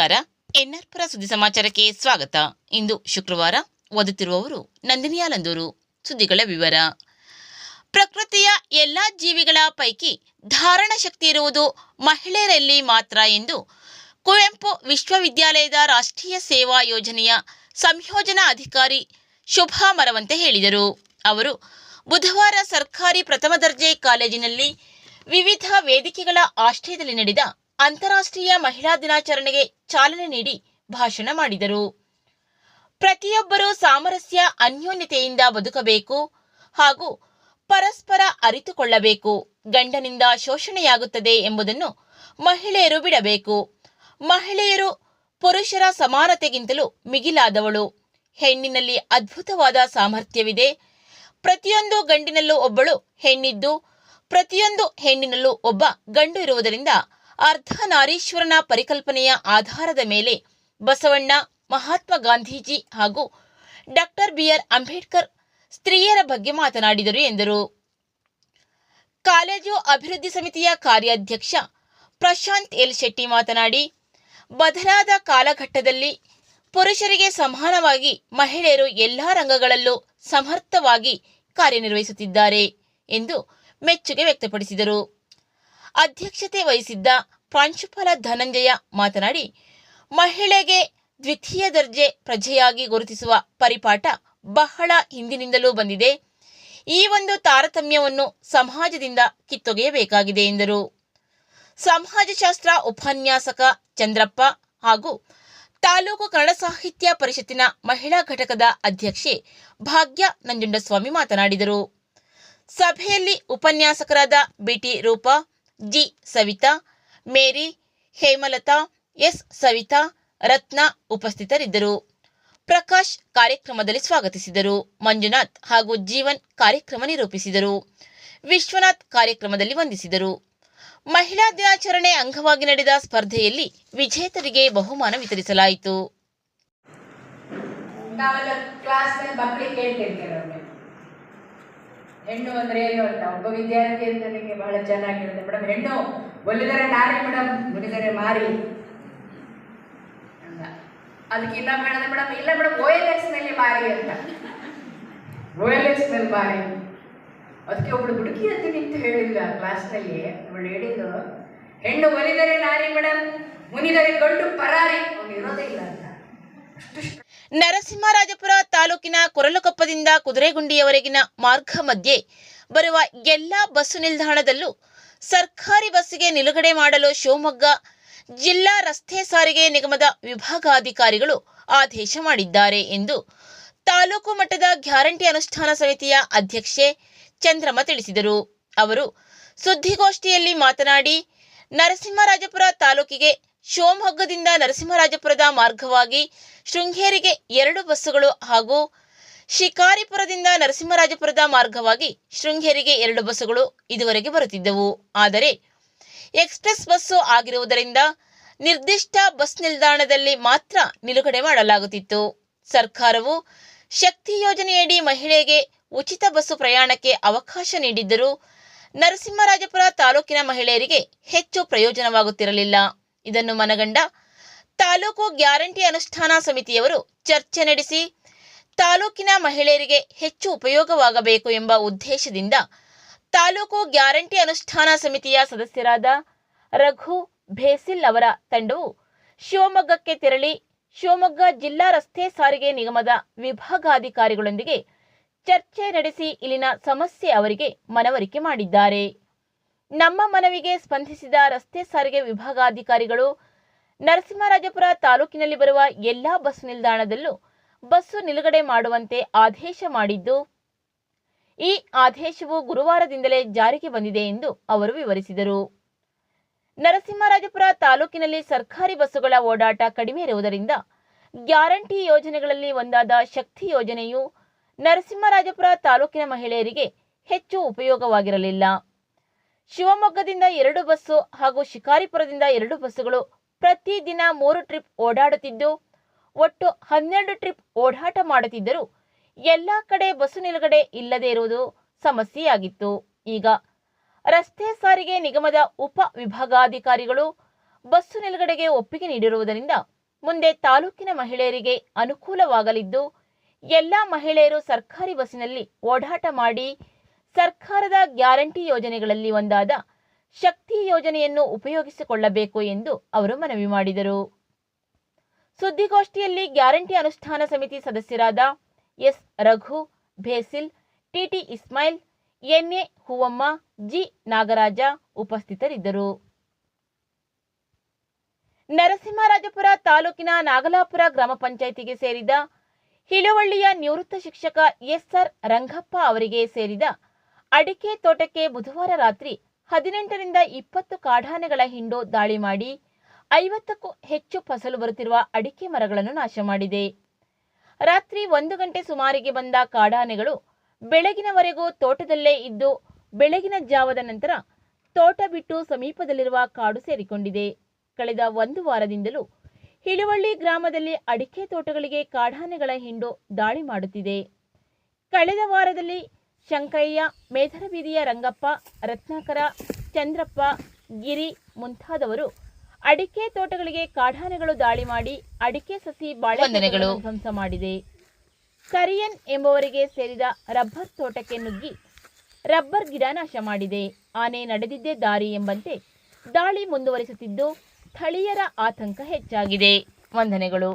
ನಮಸ್ಕಾರ. ಎನ್ಆರ್ಪುರ ಸುದ್ದಿ ಸಮಾಚಾರಕ್ಕೆ ಸ್ವಾಗತ. ಇಂದು ಶುಕ್ರವಾರ ಓದುತ್ತಿರುವವರು ನಂದಿನಿಯಾಲಂದೂರು ಸುದ್ದಿಗಳ ವಿವರ. ಪ್ರಕೃತಿಯ ಎಲ್ಲಾ ಜೀವಿಗಳ ಪೈಕಿ ಧಾರಣ ಶಕ್ತಿ ಇರುವುದು ಮಹಿಳೆಯರಲ್ಲಿ ಮಾತ್ರ ಎಂದು ಕುವೆಂಪು ವಿಶ್ವವಿದ್ಯಾಲಯದ ರಾಷ್ಟ್ರೀಯ ಸೇವಾ ಯೋಜನೆಯ ಸಂಯೋಜನಾ ಅಧಿಕಾರಿ ಶುಭಾ ಮರವಂತೆ ಹೇಳಿದರು. ಅವರು ಬುಧವಾರ ಸರ್ಕಾರಿ ಪ್ರಥಮ ದರ್ಜೆ ಕಾಲೇಜಿನಲ್ಲಿ ವಿವಿಧ ವೇದಿಕೆಗಳ ಆಶ್ರಯದಲ್ಲಿ ನಡೆದ ಅಂತಾರಾಷ್ಟ್ರೀಯ ಮಹಿಳಾ ದಿನಾಚರಣೆಗೆ ಚಾಲನೆ ನೀಡಿ ಭಾಷಣ ಮಾಡಿದರು. ಪ್ರತಿಯೊಬ್ಬರೂ ಸಾಮರಸ್ಯ, ಅನ್ಯೋನ್ಯತೆಯಿಂದ ಬದುಕಬೇಕು ಹಾಗೂ ಪರಸ್ಪರ ಅರಿತುಕೊಳ್ಳಬೇಕು. ಗಂಡನಿಂದ ಶೋಷಣೆಯಾಗುತ್ತದೆ ಎಂಬುದನ್ನು ಮಹಿಳೆಯರು ಬಿಡಬೇಕು. ಮಹಿಳೆಯರು ಪುರುಷರ ಸಮಾನತೆಗಿಂತಲೂ ಮಿಗಿಲಾದವಳು. ಹೆಣ್ಣಿನಲ್ಲಿ ಅದ್ಭುತವಾದ ಸಾಮರ್ಥ್ಯವಿದೆ. ಪ್ರತಿಯೊಂದು ಗಂಡಿನಲ್ಲೂ ಒಬ್ಬಳು ಹೆಣ್ಣಿದ್ದು, ಪ್ರತಿಯೊಂದು ಹೆಣ್ಣಿನಲ್ಲೂ ಒಬ್ಬ ಗಂಡು ಇರುವುದರಿಂದ ಅರ್ಧನಾರೀಶ್ವರನ ಪರಿಕಲ್ಪನೆಯ ಆಧಾರದ ಮೇಲೆ ಬಸವಣ್ಣ, ಮಹಾತ್ಮ ಗಾಂಧೀಜಿ ಹಾಗೂ ಡಾಕ್ಟರ್ ಬಿಆರ್ ಅಂಬೇಡ್ಕರ್ ಸ್ತ್ರೀಯರ ಬಗ್ಗೆ ಮಾತನಾಡಿದರು ಎಂದರು. ಕಾಲೇಜು ಅಭಿವೃದ್ಧಿ ಸಮಿತಿಯ ಕಾರ್ಯಾಧ್ಯಕ್ಷ ಪ್ರಶಾಂತ್ ಎಲ್ ಶೆಟ್ಟಿ ಮಾತನಾಡಿ, ಬದಲಾದ ಕಾಲಘಟ್ಟದಲ್ಲಿ ಪುರುಷರಿಗೆ ಸಮಾನವಾಗಿ ಮಹಿಳೆಯರು ಎಲ್ಲಾ ರಂಗಗಳಲ್ಲೂ ಸಮರ್ಥವಾಗಿ ಕಾರ್ಯನಿರ್ವಹಿಸುತ್ತಿದ್ದಾರೆ ಎಂದು ಮೆಚ್ಚುಗೆ ವ್ಯಕ್ತಪಡಿಸಿದರು. ಅಧ್ಯಕ್ಷತೆ ವಹಿಸಿದ್ದ ಪ್ರಾಂಶುಪಾಲ ಧನಂಜಯ ಮಾತನಾಡಿ, ಮಹಿಳೆಗೆ ದ್ವಿತೀಯ ದರ್ಜೆ ಪ್ರಜೆಯಾಗಿ ಗುರುತಿಸುವ ಪರಿಪಾಠ ಬಹಳ ಹಿಂದಿನಿಂದಲೂ ಬಂದಿದೆ. ಈ ಒಂದು ತಾರತಮ್ಯವನ್ನು ಸಮಾಜದಿಂದ ಕಿತ್ತೊಗೆಯಬೇಕಾಗಿದೆ ಎಂದರು. ಸಮಾಜಶಾಸ್ತ್ರ ಉಪನ್ಯಾಸಕ ಚಂದ್ರಪ್ಪ ಹಾಗೂ ತಾಲೂಕು ಕನ್ನಡ ಸಾಹಿತ್ಯ ಪರಿಷತ್ತಿನ ಮಹಿಳಾ ಘಟಕದ ಅಧ್ಯಕ್ಷೆ ಭಾಗ್ಯ ನಂಜುಂಡಸ್ವಾಮಿ ಮಾತನಾಡಿದರು. ಸಭೆಯಲ್ಲಿ ಉಪನ್ಯಾಸಕರಾದ BT Roopa G Savitha, Mary Hemalatha, S Savitha, Ratna ಉಪಸ್ಥಿತರಿದ್ದರು. ಪ್ರಕಾಶ್ ಕಾರ್ಯಕ್ರಮದಲ್ಲಿ ಸ್ವಾಗತಿಸಿದರು. ಮಂಜುನಾಥ್ ಹಾಗೂ ಜೀವನ್ ಕಾರ್ಯಕ್ರಮ ನಿರೂಪಿಸಿದರು. ವಿಶ್ವನಾಥ್ ಕಾರ್ಯಕ್ರಮದಲ್ಲಿ ವಂದಿಸಿದರು. ಮಹಿಳಾ ದಿನಾಚರಣೆ ಅಂಗವಾಗಿ ನಡೆದ ಸ್ಪರ್ಧೆಯಲ್ಲಿ ವಿಜೇತರಿಗೆ ಬಹುಮಾನ ವಿತರಿಸಲಾಯಿತು. ಹೆಣ್ಣು ಅಂದ್ರೆ ಏನು ಅಂತ? ಒಬ್ಬ ವಿದ್ಯಾರ್ಥಿ ಅಂತ ನನಗೆ ಬಹಳ ಚೆನ್ನಾಗಿರುತ್ತೆ ಮೇಡಮ್ ಹೆಣ್ಣು ಒಲಿದರೆ ನಾರಿ ಮೇಡಮ್ ಮುನಿದರೆ ಮಾರಿ. ಅಂತ ಅದಕ್ಕೆ ಇಲ್ಲ ಮೇಡಮ್ ಮೇಡಮ್ ಇಲ್ಲ ಮೇಡಮ್ ಓ ಎಕ್ಸ್ ಮೇಲೆ ಮಾರಿ ಅಂತ. ಓ ಎಲ್ ಎಕ್ಸ್ ಮೇಲೆ ಮಾರಿ. ಅದಕ್ಕೆ ಒಬ್ಳು ಹುಡುಗಿ ಅಂತ ನಿಂತು ಹೇಳಿಲ್ಲ ಕ್ಲಾಸ್ನಲ್ಲಿ ಅವಳು ಹೇಳಿದ್ದು, ಹೆಣ್ಣು ಒಲಿದರೆ ನಾರಿ ಮೇಡಮ್ ಮುನಿದರೆ ಗಂಡು ಪರಾರಿ. ಅವ್ನು ಇರೋದೇ ಇಲ್ಲ ಅಂತ. ಅಷ್ಟು ನರಸಿಂಹರಾಜಪುರ ತಾಲೂಕಿನ ಕೊರಲಕೊಪ್ಪದಿಂದ ಕುದುರೆಗುಂಡಿಯವರೆಗಿನ ಮಾರ್ಗ ಮಧ್ಯೆ ಬರುವ ಎಲ್ಲಾ ಬಸ್ಸು ನಿಲ್ದಾಣದಲ್ಲೂ ಸರ್ಕಾರಿ ಬಸ್ಸಿಗೆ ನಿಲುಗಡೆ ಮಾಡಲು ಶಿವಮೊಗ್ಗ ಜಿಲ್ಲಾ ರಸ್ತೆ ಸಾರಿಗೆ ನಿಗಮದ ವಿಭಾಗಾಧಿಕಾರಿಗಳು ಆದೇಶ ಮಾಡಿದ್ದಾರೆ ಎಂದು ತಾಲೂಕು ಮಟ್ಟದ ಗ್ಯಾರಂಟಿ ಅನುಷ್ಠಾನ ಸಮಿತಿಯ ಅಧ್ಯಕ್ಷೆ ಚಂದ್ರಮ್ಮ ತಿಳಿಸಿದರು. ಅವರು ಸುದ್ದಿಗೋಷ್ಠಿಯಲ್ಲಿ ಮಾತನಾಡಿ, ನರಸಿಂಹರಾಜಪುರ ತಾಲೂಕಿಗೆ ಶಿವಮೊಗ್ಗದಿಂದ ನರಸಿಂಹರಾಜಪುರದ ಮಾರ್ಗವಾಗಿ ಶೃಂಗೇರಿಗೆ ಎರಡು ಬಸ್ಸುಗಳು ಹಾಗೂ ಶಿಕಾರಿಪುರದಿಂದ ನರಸಿಂಹರಾಜಪುರದ ಮಾರ್ಗವಾಗಿ ಶೃಂಗೇರಿಗೆ ಎರಡು ಬಸ್ಸುಗಳು ಇದುವರೆಗೆ ಬರುತ್ತಿದ್ದವು. ಆದರೆ ಎಕ್ಸ್ಪ್ರೆಸ್ ಬಸ್ಸು ಆಗಿರುವುದರಿಂದ ನಿರ್ದಿಷ್ಟ ಬಸ್ ನಿಲ್ದಾಣದಲ್ಲಿ ಮಾತ್ರ ನಿಲುಗಡೆ ಮಾಡಲಾಗುತ್ತಿತ್ತು. ಸರ್ಕಾರವು ಶಕ್ತಿ ಯೋಜನೆಯಡಿ ಮಹಿಳೆಗೆ ಉಚಿತ ಬಸ್ಸು ಪ್ರಯಾಣಕ್ಕೆ ಅವಕಾಶ ನೀಡಿದ್ದರೂ ನರಸಿಂಹರಾಜಪುರ ತಾಲೂಕಿನ ಮಹಿಳೆಯರಿಗೆ ಹೆಚ್ಚು ಪ್ರಯೋಜನವಾಗುತ್ತಿರಲಿಲ್ಲ. ಇದನ್ನು ಮನಗಂಡ ತಾಲೂಕು ಗ್ಯಾರಂಟಿ ಅನುಷ್ಠಾನ ಸಮಿತಿಯವರು ಚರ್ಚೆ ನಡೆಸಿ ತಾಲೂಕಿನ ಮಹಿಳೆಯರಿಗೆ ಹೆಚ್ಚು ಉಪಯೋಗವಾಗಬೇಕು ಎಂಬ ಉದ್ದೇಶದಿಂದ ತಾಲೂಕು ಗ್ಯಾರಂಟಿ ಅನುಷ್ಠಾನ ಸಮಿತಿಯ ಸದಸ್ಯರಾದ ರಘು ಭೇಸಿಲ್ ಅವರ ತಂಡವು ಶಿವಮೊಗ್ಗಕ್ಕೆ ತೆರಳಿ ಶಿವಮೊಗ್ಗ ಜಿಲ್ಲಾ ರಸ್ತೆ ಸಾರಿಗೆ ನಿಗಮದ ವಿಭಾಗಾಧಿಕಾರಿಗಳೊಂದಿಗೆ ಚರ್ಚೆ ನಡೆಸಿ ಇಲ್ಲಿನ ಸಮಸ್ಯೆ ಅವರಿಗೆ ಮನವರಿಕೆ ಮಾಡಿದ್ದಾರೆ. ನಮ್ಮ ಮನವಿಗೆ ಸ್ಪಂದಿಸಿದ ರಸ್ತೆ ಸಾರಿಗೆ ವಿಭಾಗಾಧಿಕಾರಿಗಳು ನರಸಿಂಹರಾಜಪುರ ತಾಲೂಕಿನಲ್ಲಿ ಬರುವ ಎಲ್ಲಾ ಬಸ್ ನಿಲ್ದಾಣದಲ್ಲೂ ಬಸ್ಸು ನಿಲುಗಡೆ ಮಾಡುವಂತೆ ಆದೇಶ ಮಾಡಿದ್ದು, ಈ ಆದೇಶವು ಗುರುವಾರದಿಂದಲೇ ಜಾರಿಗೆ ಬಂದಿದೆ ಎಂದು ಅವರು ವಿವರಿಸಿದರು. ನರಸಿಂಹರಾಜಪುರ ತಾಲೂಕಿನಲ್ಲಿ ಸರ್ಕಾರಿ ಬಸ್ಸುಗಳ ಓಡಾಟ ಕಡಿಮೆ ಇರುವುದರಿಂದ ಗ್ಯಾರಂಟಿ ಯೋಜನೆಗಳಲ್ಲಿ ಒಂದಾದ ಶಕ್ತಿ ಯೋಜನೆಯು ನರಸಿಂಹರಾಜಪುರ ತಾಲೂಕಿನ ಮಹಿಳೆಯರಿಗೆ ಹೆಚ್ಚು ಉಪಯೋಗವಾಗಿರಲಿಲ್ಲ. ಶಿವಮೊಗ್ಗದಿಂದ ಎರಡು ಬಸ್ಸು ಹಾಗೂ ಶಿಕಾರಿಪುರದಿಂದ ಎರಡು ಬಸ್ಸುಗಳು ಪ್ರತಿದಿನ ಮೂರು ಟ್ರಿಪ್ ಓಡಾಡುತ್ತಿದ್ದು, ಒಟ್ಟು ಹನ್ನೆರಡು ಟ್ರಿಪ್ ಓಡಾಟ ಮಾಡುತ್ತಿದ್ದರೂ ಎಲ್ಲ ಕಡೆ ಬಸ್ಸು ನಿಲುಗಡೆ ಇಲ್ಲದೇ ಇರುವುದು ಸಮಸ್ಯೆಯಾಗಿತ್ತು. ಈಗ ರಸ್ತೆ ಸಾರಿಗೆ ನಿಗಮದ ಉಪ ವಿಭಾಗಾಧಿಕಾರಿಗಳು ಬಸ್ಸು ನಿಲುಗಡೆಗೆ ಒಪ್ಪಿಗೆ ನೀಡಿರುವುದರಿಂದ ಮುಂದೆ ತಾಲೂಕಿನ ಮಹಿಳೆಯರಿಗೆ ಅನುಕೂಲವಾಗಲಿದ್ದು, ಎಲ್ಲ ಮಹಿಳೆಯರು ಸರ್ಕಾರಿ ಬಸ್ಸಿನಲ್ಲಿ ಓಡಾಟ ಮಾಡಿ ಸರ್ಕಾರದ ಗ್ಯಾರಂಟಿ ಯೋಜನೆಗಳಲ್ಲಿ ಒಂದಾದ ಶಕ್ತಿ ಯೋಜನೆಯನ್ನು ಉಪಯೋಗಿಸಿಕೊಳ್ಳಬೇಕು ಎಂದು ಅವರು ಮನವಿ ಮಾಡಿದರು. ಸುದ್ದಿಗೋಷ್ಠಿಯಲ್ಲಿ ಗ್ಯಾರಂಟಿ ಅನುಷ್ಠಾನ ಸಮಿತಿ ಸದಸ್ಯರಾದ S. Raghu, Basil, TT Ismail NA Hoovamma, G. Nagaraja ಉಪಸ್ಥಿತರಿದ್ದರು. ನರಸಿಂಹರಾಜಪುರ ತಾಲೂಕಿನ ನಾಗಲಾಪುರ ಗ್ರಾಮ ಪಂಚಾಯಿತಿಗೆ ಸೇರಿದ ಹಿಳುವಳ್ಳಿಯ ನಿವೃತ್ತ ಶಿಕ್ಷಕ ಎಸ್ಆರ್ ರಂಗಪ್ಪ ಅವರಿಗೆ ಸೇರಿದ ಅಡಿಕೆ ತೋಟಕ್ಕೆ ಬುಧವಾರ ರಾತ್ರಿ ಹದಿನೆಂಟರಿಂದ ಇಪ್ಪತ್ತು ಕಾಡಾನೆಗಳ ಹಿಂಡು ದಾಳಿ ಮಾಡಿ ಐವತ್ತಕ್ಕೂ ಹೆಚ್ಚು ಫಸಲು ಬರುತ್ತಿರುವ ಅಡಿಕೆ ಮರಗಳನ್ನು ನಾಶ ಮಾಡಿದೆ. ರಾತ್ರಿ ಒಂದು ಗಂಟೆ ಸುಮಾರಿಗೆ ಬಂದ ಕಾಡಾನೆಗಳು ಬೆಳಗಿನವರೆಗೂ ತೋಟದಲ್ಲೇ ಇದ್ದು ಬೆಳಗಿನ ಜಾವದ ನಂತರ ತೋಟ ಬಿಟ್ಟು ಸಮೀಪದಲ್ಲಿರುವ ಕಾಡು ಸೇರಿಕೊಂಡಿದೆ. ಕಳೆದ ಒಂದು ವಾರದಿಂದಲೂ ಹಿಳುವಳ್ಳಿ ಗ್ರಾಮದಲ್ಲಿ ಅಡಿಕೆ ತೋಟಗಳಿಗೆ ಕಾಡಾನೆಗಳ ಹಿಂಡು ದಾಳಿ ಮಾಡುತ್ತಿದೆ. ಕಳೆದ ವಾರದಲ್ಲಿ ಶಂಕಯ್ಯ ಮೇಧರಬೀದಿಯ ರಂಗಪ್ಪ ರತ್ನಾಕರ ಚಂದ್ರಪ್ಪ ಗಿರಿ ಮುಂತಾದವರು ಅಡಿಕೆ ತೋಟಗಳಿಗೆ ಕಾಡಾನೆಗಳು ದಾಳಿ ಮಾಡಿ ಅಡಿಕೆ ಸಸಿ ಬಾಳೆ ಧ್ವಂಸ ಮಾಡಿದೆ. ಕರಿಯನ್ ಎಂಬುವರಿಗೆ ಸೇರಿದ ರಬ್ಬರ್ ತೋಟಕ್ಕೆ ನುಗ್ಗಿ ರಬ್ಬರ್ ಗಿಡ ನಾಶ ಮಾಡಿದೆ. ಆನೆ ನಡೆದಿದ್ದೇ ದಾರಿ ಎಂಬಂತೆ ದಾಳಿ ಮುಂದುವರಿಸುತ್ತಿದ್ದು ಸ್ಥಳೀಯರ ಆತಂಕ ಹೆಚ್ಚಾಗಿದೆ. ವಂದನೆಗಳು.